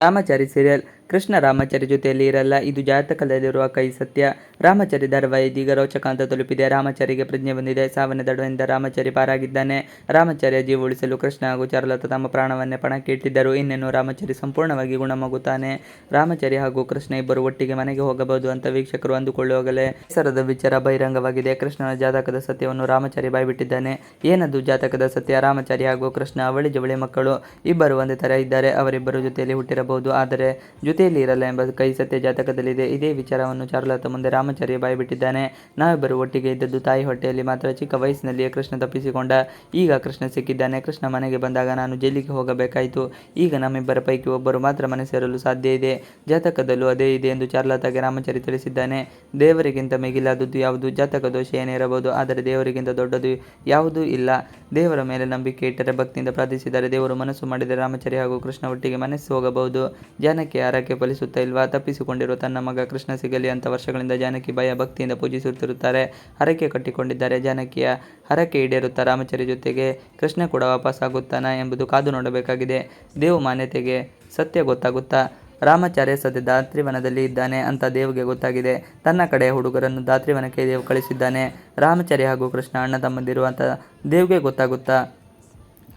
Ramachari serial Krishna Ramachari ಜೊತೆಯಲ್ಲಿ ಇರಲ್ಲ. ಇದು ಜಾತಕದಲ್ಲಿರುವ ಕೈ ಸತ್ಯ. ರಾಮಚಾರಿ ಧಾರಾವಾಹಿ ಇದೀಗ ರೋಚಕ ಅಂತ ತಲುಪಿದೆ. ರಾಮಚಾರಿಗೆ ಪ್ರಜ್ಞೆ ಬಂದಿದೆ. ಸಾವಿನ ದಡವೆಯಿಂದ ರಾಮಚಾರಿ ಪಾರಾಗಿದ್ದಾನೆ. ರಾಮಾಚಾರ್ಯ ಜೀವ ಉಳಿಸಲು ಕೃಷ್ಣ ಹಾಗೂ ಚಾರುಲತಾ ತಮ್ಮ ಪ್ರಾಣವನ್ನೇ ಪಣಕ್ಕೆ ಇಟ್ಟಿದ್ದರು ಇನ್ನೇನು ರಾಮಚಾರಿ ಸಂಪೂರ್ಣವಾಗಿ ಗುಣಮಗುತ್ತಾನೆ. ರಾಮಚಾರಿ ಹಾಗೂ ಕೃಷ್ಣ ಇಬ್ಬರು ಒಟ್ಟಿಗೆ ಮನೆಗೆ ಹೋಗಬಹುದು ಅಂತ ವೀಕ್ಷಕರು ಅಂದುಕೊಳ್ಳುವಾಗಲೇ ಹೆಸರದ ವಿಚಾರ ಬಹಿರಂಗವಾಗಿದೆ. ಕೃಷ್ಣನ ಜಾತಕದ ಸತ್ಯವನ್ನು ರಾಮಚಾರಿ ಬಾಯ್ಬಿಟ್ಟಿದ್ದಾನೆ. ಏನದು ಜಾತಕದ ಸತ್ಯ? ರಾಮಚಾರಿ ಹಾಗೂ ಕೃಷ್ಣ ಅವಳಿ ಜವಳಿ ಮಕ್ಕಳು. ಇಬ್ಬರು ಒಂದೇ ತರ ಇದ್ದಾರೆ. ಅವರಿಬ್ಬರು ಜೊತೆಯಲ್ಲಿ ಹುಟ್ಟಿರಬಹುದು. ಆದರೆ ಜೊತೆಯಲ್ಲಿ ಇರಲ್ಲ ಎಂಬ ಕೈ ಸತ್ಯ ಜಾತಕದಲ್ಲಿದೆ. ಇದೇ ವಿಚಾರವನ್ನು ಚಾರುಲತಾ ಮುಂದೆ ರಾಮಚಾರಿ ಬಾಯ್ಬಿಟ್ಟಿದ್ದಾನೆ. ನಾವಿಬ್ಬರು ಒಟ್ಟಿಗೆ ಇದ್ದದ್ದು ತಾಯಿ ಹೊಟ್ಟೆಯಲ್ಲಿ ಮಾತ್ರ ಚಿಕ್ಕ ವಯಸ್ಸಿನಲ್ಲಿಯೇ ಕೃಷ್ಣ ತಪ್ಪಿಸಿಕೊಂಡ. ಈಗ ಕೃಷ್ಣ ಸಿಕ್ಕಿದ್ದಾನೆ. ಕೃಷ್ಣ ಮನೆಗೆ ಬಂದಾಗ ನಾನು ಜೈಲಿಗೆ ಹೋಗಬೇಕಾಯಿತು. ಈಗ ನಮ್ಮಿಬ್ಬರ ಪೈಕಿ ಒಬ್ಬರು ಮಾತ್ರ ಮನೆ ಸೇರಲು ಸಾಧ್ಯ ಇದೆ. ಜಾತಕದಲ್ಲೂ ಅದೇ ಇದೆ ಎಂದು ಚಾರುಲತಾಗೆ ರಾಮಚಾರಿ ತಿಳಿಸಿದ್ದಾನೆ. ದೇವರಿಗಿಂತ ಮಿಗಿಲಾದದ್ದು ಯಾವುದು? ಜಾತಕ ದೋಷ ಏನೇ ಇರಬಹುದು, ಆದರೆ ದೇವರಿಗಿಂತ ದೊಡ್ಡದು ಯಾವುದೂ ಇಲ್ಲ. ದೇವರ ಮೇಲೆ ನಂಬಿಕೆ ಇಟ್ಟರೆ ಭಕ್ತಿಯಿಂದ ಪ್ರಾರ್ಥಿಸಿದರೆ ದೇವರು ಮನಸ್ಸು ಮಾಡಿದರೆ ರಾಮಚಾರಿ ಹಾಗೂ ಕೃಷ್ಣ ಒಟ್ಟಿಗೆ ಮನಸ್ಸು ಹೋಗಬಹುದು. ಜಾನಕಿ ಹರಕೆ ಫಲಿಸುತ್ತಾ ಇಲ್ವಾ? ತಪ್ಪಿಸಿಕೊಂಡಿರುವ ತನ್ನ ಮಗ ಕೃಷ್ಣ ಸಿಗಲಿ ಅಂತ ವರ್ಷಗಳಿಂದ ಜಾನಕಿ ಭಯ, ಭಕ್ತಿಯಿಂದ ಪೂಜಿಸುತ್ತಿರುತ್ತಾರೆ. ಹರಕೆ ಕಟ್ಟಿಕೊಂಡಿದ್ದಾರೆ. ಜಾನಕಿಯ ಹರಕೆ ಈಡೇರುತ್ತಾ ರಾಮಚರಿ ಜೊತೆಗೆ ಕೃಷ್ಣ ಕೂಡ ವಾಪಸ್ಸಾಗುತ್ತಾನಾ ಎಂಬುದು ಕಾದು ನೋಡಬೇಕಾಗಿದೆ. ದೇವು ಮಾನ್ಯತೆಗೆ ಸತ್ಯ ಗೊತ್ತಾಗುತ್ತಾ? ರಾಮಾಚಾರ್ಯ ಸದ್ಯ ದಾತ್ರಿವನದಲ್ಲಿ ಇದ್ದಾನೆ ಅಂತ ದೇವ್ಗೆ ಗೊತ್ತಾಗಿದೆ. ತನ್ನ ಕಡೆಯ ಹುಡುಗರನ್ನು ದಾತ್ರಿವನಕ್ಕೆ ದೇವ್ ಕಳಿಸಿದ್ದಾನೆ. ರಾಮಚಾರಿ ಹಾಗೂ ಕೃಷ್ಣ ಅಣ್ಣ ತಮ್ಮಂದಿರು ಅಂತ ದೇವ್ಗೆ ಗೊತ್ತಾಗುತ್ತಾ?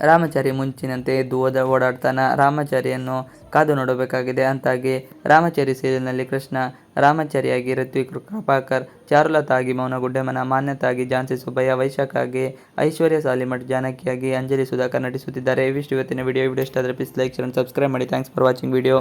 ರಾಮಚಾರಿ ಮುಂಚಿನಂತೆ ಎದ್ದು ಓಡಾಡ್ತಾನ, ರಾಮಚಾರಿಯನ್ನು ಕಾದು ನೋಡಬೇಕಾಗಿದೆ ಅಂತಾಗಿ ರಾಮಚಾರಿ ಸೀರಿಯಲ್ನಲ್ಲಿ ಕೃಷ್ಣ, ರಾಮಚಾರಿಯಾಗಿ ಋತ್ವಿಕ್, ಕೃಪಾಕರ್ ಚಾರುಲತಾ ಆಗಿ ಮೌನಗುಡ್ಡೆಮನ ಮಾನ್ಯತಾಗಿ ಝಾನ್ಸಿ ಸುಬ್ಬಯ್ಯ, ವೈಶಾಖಾಗಿ ಐಶ್ವರ್ಯ ಸಾಲಿಮಠ್ ಜಾನಕಿಯಾಗಿ ಅಂಜಲಿ ಸುಧಾಕರ್ ನಟಿಸುತ್ತಿದ್ದಾರೆ. ಇವಿಷ್ಟು ಇವತ್ತಿನ ವಿಡಿಯೋ. ವಿಡಿಯೋ ಇಷ್ಟ ಆದರೆ ಪ್ಲೀಸ್ ಲೈಕ್ ಶೇರ್ ಸಬ್ಸ್ಕ್ರೈಬ್ ಮಾಡಿ. Thanks for watching video